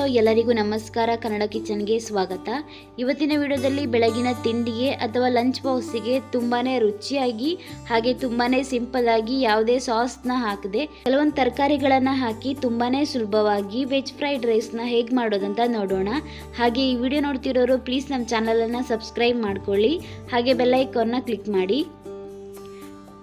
Hello ಎಲ್ಲರಿಗೂ ನಮಸ್ಕಾರ. ಕನ್ನಡ ಕಿಚನ್ಗೆ ಸ್ವಾಗತ. ಇವತ್ತಿನ ವಿಡಿಯೋದಲ್ಲಿ ಬೆಳಗಿನ ತಿಂಡಿಗೆ ಅಥವಾ ಲಂಚ್ ಬಾಕ್ಸಿಗೆ ತುಂಬಾನೇ ರುಚಿಯಾಗಿ ಹಾಗೆ ಸಿಂಪಲ್ ಆಗಿ ಯಾವುದೇ ಸಾಸ್ನ ಹಾಕದೆ ಕೆಲವೊಂದು ತರಕಾರಿಗಳನ್ನು ಹಾಕಿ ತುಂಬಾನೇ ಸುಲಭವಾಗಿ ವೆಜ್ ಫ್ರೈಡ್ ರೈಸ್ನ ಹೇಗೆ ಮಾಡೋದಂತ ನೋಡೋಣ. ಹಾಗೆ ಈ ವಿಡಿಯೋ ನೋಡ್ತಿರೋರು ಪ್ಲೀಸ್ ನಮ್ಮ ಚಾನಲನ್ನು ಸಬ್ಸ್ಕ್ರೈಬ್ ಮಾಡ್ಕೊಳ್ಳಿ. ಹಾಗೆ ಬೆಲ್ಲೈಕನ್ನ ಕ್ಲಿಕ್ ಮಾಡಿ.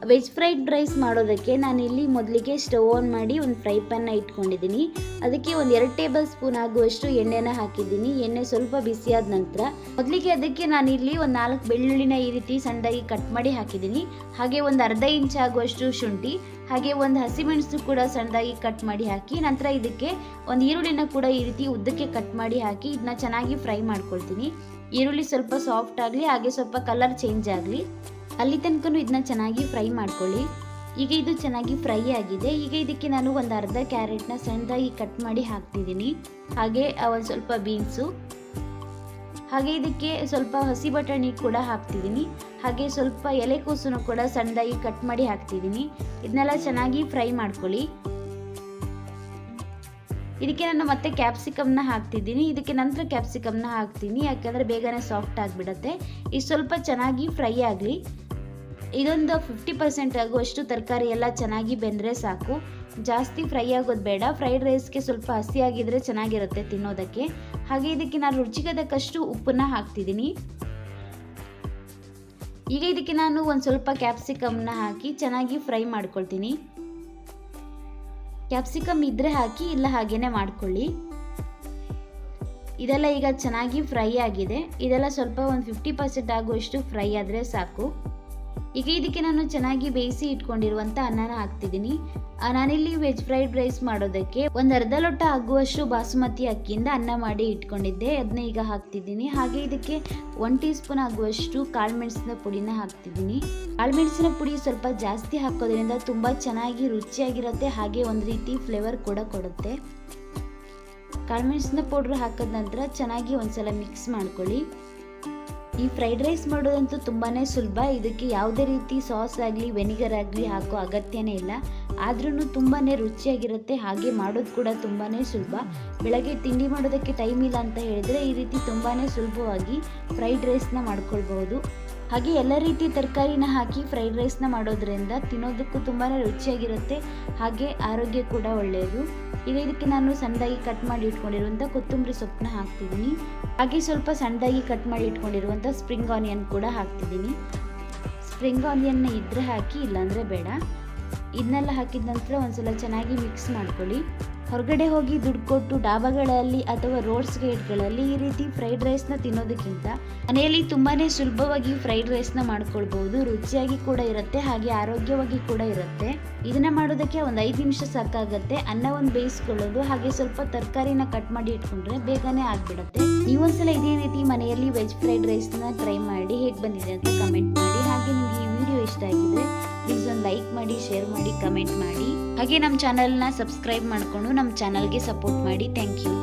ವೆಜ್ ಫ್ರೈಡ್ ರೈಸ್ ಮಾಡೋದಕ್ಕೆ ನಾನಿಲ್ಲಿ ಮೊದಲಿಗೆ ಸ್ಟವ್ ಆನ್ ಮಾಡಿ ಒಂದು ಫ್ರೈ ಪ್ಯಾನ್ನ ಇಟ್ಕೊಂಡಿದ್ದೀನಿ. ಅದಕ್ಕೆ ಒಂದು ಎರಡು ಟೇಬಲ್ ಸ್ಪೂನ್ ಆಗುವಷ್ಟು ಎಣ್ಣೆನ ಹಾಕಿದ್ದೀನಿ. ಎಣ್ಣೆ ಸ್ವಲ್ಪ ಬಿಸಿಯಾದ ನಂತರ ಮೊದಲಿಗೆ ಅದಕ್ಕೆ ನಾನಿಲ್ಲಿ ಒಂದು ನಾಲ್ಕು ಬೆಳ್ಳುಳ್ಳಿನ ಈ ರೀತಿ ಸಣ್ಣದಾಗಿ ಕಟ್ ಮಾಡಿ ಹಾಕಿದ್ದೀನಿ. ಹಾಗೆ ಒಂದು ಅರ್ಧ ಇಂಚ್ ಆಗುವಷ್ಟು ಶುಂಠಿ, ಹಾಗೆ ಒಂದು ಹಸಿಮೆಣಸು ಕೂಡ ಸಣ್ಣದಾಗಿ ಕಟ್ ಮಾಡಿ ಹಾಕಿ ನಂತರ ಇದಕ್ಕೆ ಒಂದು ಈರುಳ್ಳಿನ ಕೂಡ ಈ ರೀತಿ ಉದ್ದಕ್ಕೆ ಕಟ್ ಮಾಡಿ ಹಾಕಿ ಇದನ್ನ ಚೆನ್ನಾಗಿ ಫ್ರೈ ಮಾಡ್ಕೊಳ್ತೀನಿ. ಈರುಳ್ಳಿ ಸ್ವಲ್ಪ ಸಾಫ್ಟ್ ಆಗಲಿ, ಹಾಗೆ ಸ್ವಲ್ಪ ಕಲರ್ ಚೇಂಜ್ ಆಗಲಿ. ಅಲ್ಲಿ ತನಕ ಇದನ್ನ ಚೆನ್ನಾಗಿ ಫ್ರೈ ಮಾಡ್ಕೊಳ್ಳಿ. ಈಗ ಇದು ಚೆನ್ನಾಗಿ ಫ್ರೈ ಆಗಿದೆ. ಈಗ ಇದಕ್ಕೆ ನಾನು ಒಂದು ಅರ್ಧ ಕ್ಯಾರೆಟ್ನ ಸಣ್ಣದಾಗಿ ಕಟ್ ಮಾಡಿ ಹಾಕ್ತಿದ್ದೀನಿ. ಹಾಗೆ ಒಂದು ಸ್ವಲ್ಪ ಬೀನ್ಸು. ಹಾಗೆ ಇದಕ್ಕೆ ಸ್ವಲ್ಪ ಹಸಿ ಬಟಾಣಿ ಕೂಡ ಹಾಕ್ತಿದ್ದೀನಿ. ಹಾಗೆ ಸ್ವಲ್ಪ ಎಲೆಕೋಸನ್ನು ಕೂಡ ಸಣ್ಣದಾಗಿ ಕಟ್ ಮಾಡಿ ಹಾಕ್ತಿದ್ದೀನಿ. ಇದನ್ನೆಲ್ಲ ಚೆನ್ನಾಗಿ ಫ್ರೈ ಮಾಡ್ಕೊಳ್ಳಿ. ಇದಕ್ಕೆ ನಾನು ಮತ್ತೆ ಕ್ಯಾಪ್ಸಿಕಮ್ನ ಹಾಕ್ತಿದ್ದೀನಿ. ಇದಕ್ಕೆ ನಂತರ ಕ್ಯಾಪ್ಸಿಕಮ್ನ ಹಾಕ್ತೀನಿ. ಯಾಕಂದರೆ ಬೇಗನೆ ಸಾಫ್ಟ್ ಆಗಿಬಿಡತ್ತೆ. ಇದು ಸ್ವಲ್ಪ ಚೆನ್ನಾಗಿ ಫ್ರೈ ಆಗಲಿ. ಇದೊಂದು ಫಿಫ್ಟಿ ಪರ್ಸೆಂಟ್ ಆಗುವಷ್ಟು ತರಕಾರಿ ಎಲ್ಲ ಚೆನ್ನಾಗಿ ಬೆಂದರೆ ಸಾಕು. ಜಾಸ್ತಿ ಫ್ರೈ ಆಗೋದು ಬೇಡ. ಫ್ರೈಡ್ ರೈಸ್ಗೆ ಸ್ವಲ್ಪ ಹಸಿಯಾಗಿದ್ದರೆ ಚೆನ್ನಾಗಿರುತ್ತೆ ತಿನ್ನೋದಕ್ಕೆ. ಹಾಗೆ ಇದಕ್ಕೆ ನಾನು ರುಚಿಗದಕ್ಕಷ್ಟು ಉಪ್ಪನ್ನು ಹಾಕ್ತಿದ್ದೀನಿ ಈಗ ಇದಕ್ಕೆ ನಾನು ಒಂದು ಸ್ವಲ್ಪ ಕ್ಯಾಪ್ಸಿಕಮ್ನ ಹಾಕಿ ಚೆನ್ನಾಗಿ ಫ್ರೈ ಮಾಡ್ಕೊಳ್ತೀನಿ. ಕ್ಯಾಪ್ಸಿಕಮ್ ಇದ್ದರೆ ಹಾಕಿ, ಇಲ್ಲ ಹಾಗೇನೆ ಮಾಡ್ಕೊಳ್ಳಿ. ಇದೆಲ್ಲ ಈಗ ಚೆನ್ನಾಗಿ ಫ್ರೈ ಆಗಿದೆ. ಇದೆಲ್ಲ ಸ್ವಲ್ಪ ಒಂದು ಫಿಫ್ಟಿ ಪರ್ಸೆಂಟ್ ಆಗುವಷ್ಟು ಫ್ರೈ ಆದರೆ ಸಾಕು. ಈಗ ಇದಕ್ಕೆ ನಾನು ಚೆನ್ನಾಗಿ ಬೇಯಿಸಿ ಇಟ್ಕೊಂಡಿರುವಂಥ ಅನ್ನನ ಹಾಕ್ತಿದ್ದೀನಿ. ನಾನಿಲ್ಲಿ ವೆಜ್ ಫ್ರೈಡ್ ರೈಸ್ ಮಾಡೋದಕ್ಕೆ ಒಂದು ಅರ್ಧ ಲೋಟ ಆಗುವಷ್ಟು ಬಾಸುಮತಿ ಅಕ್ಕಿಯಿಂದ ಅನ್ನ ಮಾಡಿ ಇಟ್ಕೊಂಡಿದ್ದೆ. ಅದನ್ನ ಈಗ ಹಾಕ್ತಿದ್ದೀನಿ. ಹಾಗೆ ಇದಕ್ಕೆ ಒನ್ ಟೀ ಸ್ಪೂನ್ ಆಗುವಷ್ಟು ಕಾಳುಮೆಣಸಿನ ಪುಡಿನ ಹಾಕ್ತಿದ್ದೀನಿ. ಕಾಳುಮೆಣಸಿನ ಪುಡಿ ಸ್ವಲ್ಪ ಜಾಸ್ತಿ ಹಾಕೋದ್ರಿಂದ ತುಂಬ ಚೆನ್ನಾಗಿ ರುಚಿಯಾಗಿರುತ್ತೆ. ಹಾಗೆ ಒಂದು ರೀತಿ ಫ್ಲೇವರ್ ಕೂಡ ಕೊಡುತ್ತೆ. ಕಾಳುಮೆಣಸಿನ ಪೌಡ್ರ್ ಹಾಕಿದ ನಂತರ ಚೆನ್ನಾಗಿ ಒಂದ್ಸಲ ಮಿಕ್ಸ್ ಮಾಡ್ಕೊಳ್ಳಿ. ಈ ಫ್ರೈಡ್ ರೈಸ್ ಮಾಡೋದಂತೂ ತುಂಬಾ ಸುಲಭ. ಇದಕ್ಕೆ ಯಾವುದೇ ರೀತಿ ಸಾಸ್ ಆಗಲಿ ವೆನಿಗರ್ ಆಗಲಿ ಹಾಕೋ ಅಗತ್ಯನೇ ಇಲ್ಲ. ಆದ್ರೂ ತುಂಬಾ ರುಚಿಯಾಗಿರುತ್ತೆ. ಹಾಗೆ ಮಾಡೋದು ಕೂಡ ತುಂಬಾ ಸುಲಭ. ಬೆಳಗ್ಗೆ ತಿಂಡಿ ಮಾಡೋದಕ್ಕೆ ಟೈಮ್ ಇಲ್ಲ ಅಂತ ಹೇಳಿದರೆ ಈ ರೀತಿ ತುಂಬಾ ಸುಲಭವಾಗಿ ಫ್ರೈಡ್ ರೈಸ್ನ ಮಾಡ್ಕೊಳ್ಬಹುದು. ಹಾಗೆ ಎಲ್ಲ ರೀತಿ ತರಕಾರಿನ ಹಾಕಿ ಫ್ರೈಡ್ ರೈಸ್ನ ಮಾಡೋದ್ರಿಂದ ತಿನ್ನೋದಕ್ಕೂ ತುಂಬಾ ರುಚಿಯಾಗಿರುತ್ತೆ, ಹಾಗೆ ಆರೋಗ್ಯ ಕೂಡ ಒಳ್ಳೆಯದು ಈಗ ಇದಕ್ಕೆ ನಾನು ಸಣ್ಣದಾಗಿ ಕಟ್ ಮಾಡಿ ಇಟ್ಕೊಂಡಿರುವಂಥ ಕೊತ್ತಂಬರಿ ಸೊಪ್ಪನ್ನ ಹಾಕ್ತಿದ್ದೀನಿ. ಹಾಗೆ ಸ್ವಲ್ಪ ಸಣ್ಣದಾಗಿ ಕಟ್ ಮಾಡಿ ಇಟ್ಕೊಂಡಿರುವಂಥ ಸ್ಪ್ರಿಂಗ್ ಆನಿಯನ್ ಕೂಡ ಹಾಕ್ತಿದ್ದೀನಿ. ಸ್ಪ್ರಿಂಗ್ ಆನಿಯನ್ನ ಇದ್ದರೆ ಹಾಕಿ ಇಲ್ಲಾಂದರೆ ಬೇಡ. ಇದನ್ನೆಲ್ಲ ಹಾಕಿದ ನಂತರ ಒಂದ್ಸಲ ಚೆನ್ನಾಗಿ ಮಿಕ್ಸ್ ಮಾಡ್ಕೊಳ್ಳಿ. ಹೊರಗಡೆ ಹೋಗಿ ದುಡ್ಡು ಕೊಟ್ಟು ಡಾಬಾಗಳಲ್ಲಿ ಅಥವಾ ರೋಡ್ ಗೇಟ್ಗಳಲ್ಲಿ ಈ ರೀತಿ ಫ್ರೈಡ್ ರೈಸ್ನ ತಿನ್ನೋದಕ್ಕಿಂತ ಮನೆಯಲ್ಲಿ ತುಂಬಾ ಸುಲಭವಾಗಿ ಫ್ರೈಡ್ ರೈಸ್ನ ಮಾಡ್ಕೊಳ್ಬೋದು ರುಚಿಯಾಗಿ ಕೂಡ ಇರುತ್ತೆ, ಹಾಗೆ ಆರೋಗ್ಯವಾಗಿ ಕೂಡ ಇರುತ್ತೆ. ಇದನ್ನ ಮಾಡೋದಕ್ಕೆ ಒಂದು ಐದು ನಿಮಿಷ ಸಾಕಾಗುತ್ತೆ. ಅನ್ನ ಒಂದು ಬೇಯಿಸ್ಕೊಳ್ಳೋದು, ಹಾಗೆ ಸ್ವಲ್ಪ ತರಕಾರಿನ ಕಟ್ ಮಾಡಿ ಇಟ್ಕೊಂಡ್ರೆ ಬೇಗನೆ ಆಗ್ಬಿಡುತ್ತೆ. ನೀವೊಂದ್ಸಲ ಇದೇ ರೀತಿ ಮನೆಯಲ್ಲಿ ವೆಜ್ ಫ್ರೈಡ್ ರೈಸ್ನ ಟ್ರೈ ಮಾಡಿ ಹೇಗೆ ಬಂದಿದೆ ಅಂತ ಕಮೆಂಟ್ ಮಾಡಿ. ಹಾಗೆ ನಿಮಗೆ ಈ ವಿಡಿಯೋ ಇಷ್ಟ ಆಗಿದ್ರೆ ಪ್ಲೀಸ್ ಒಂದು ಲೈಕ್ ಮಾಡಿ ಶೇರ್ ಮಾಡಿ ಕಮೆಂಟ್ ಮಾಡಿ. ಹಾಗೆ ನಮ್ಮ ಚಾನಲ್ನ ಸಬ್ಸ್ಕ್ರೈಬ್ ಮಾಡಿಕೊಂಡು ನಮ್ಮ ಚಾನಲ್ಗೆ ಸಪೋರ್ಟ್ ಮಾಡಿ. Thank you